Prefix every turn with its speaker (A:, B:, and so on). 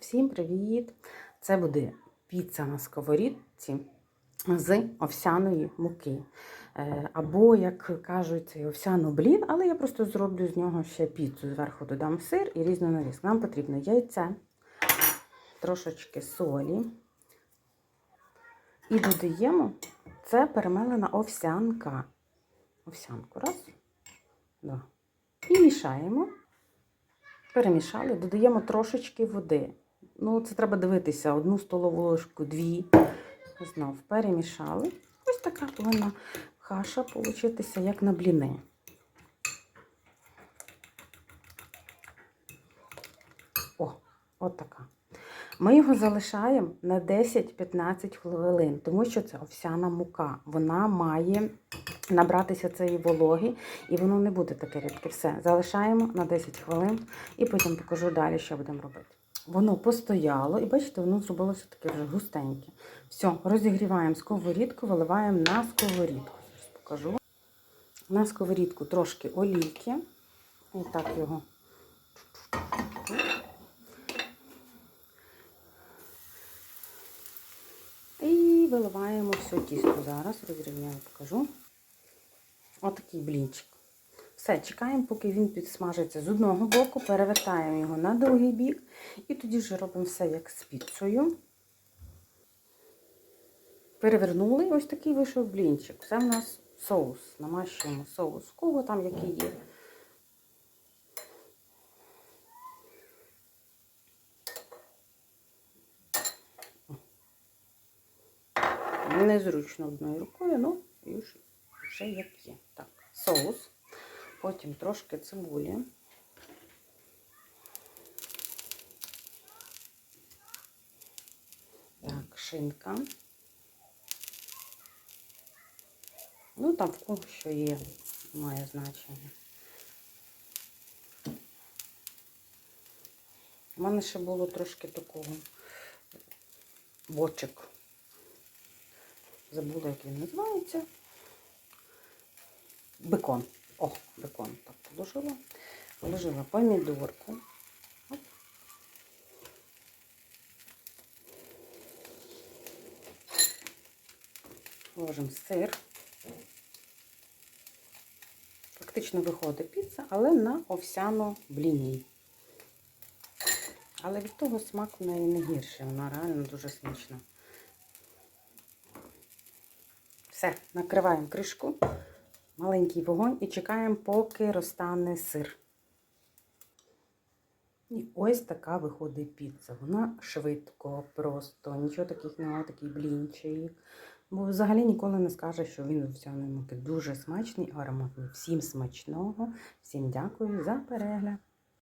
A: Всім привіт! Це буде піца на сковорідці з овсяної муки. Е, Або, як кажуть, це овсяно блін, але я просто зроблю з нього ще піцу. Зверху додам сир і різну нарізку. Нам потрібно яйце, трошечки солі. І додаємо це перемелена овсянка. Овсянку. Раз, два. І мішаємо. Перемішали, додаємо трошечки води. Ну, це треба дивитися, одну столову ложку, дві. Знов перемішали. Ось така повинна каша получитися, як на бліни. О, от така. Ми його залишаємо на 10-15 хвилин, тому що це овсяна мука. Вона має набратися цієї вологи, і воно не буде таке рідке. Все, залишаємо на 10 хвилин і потім покажу далі, що будемо робити. Воно постояло, і бачите, воно зробилося таке вже густеньке. Все, розігріваємо сковорідку, виливаємо на сковорідку. Зараз покажу. На сковорідку трошки олійки. І так його. І виливаємо все тісто. Зараз розрівняю, покажу. Отакий блінчик. Все, чекаємо, поки він підсмажиться з одного боку, перевертаємо його на другий бік. І тоді вже робимо все як з піцею. Перевернули, ось такий вийшов блінчик. Це в нас соус. Намащуємо соус. Кого там який є. Незручно одною рукою, ну і вже, як є. Так, соус. Потім трошки цибулі. Так, шинка. Ну, там в кого що є, має значення. У мене ще було трошки такого бочик. Забула, як він називається. Бекон. О, бекон так положила. Положила помідорку. Оп. Сир. Фактично виходить піца, але на овсяно бліні. Але від того смак в неї не гірший, вона реально дуже смачна. Все, накриваємо кришку, маленький вогонь і чекаємо, поки розтане сир. І ось така виходить піца. Вона швидко, просто, нічого таких немає, такий блінчик. Бо взагалі ніколи не скаже, що він у муки дуже смачний, ароматний. Всім смачного, всім дякую за перегляд.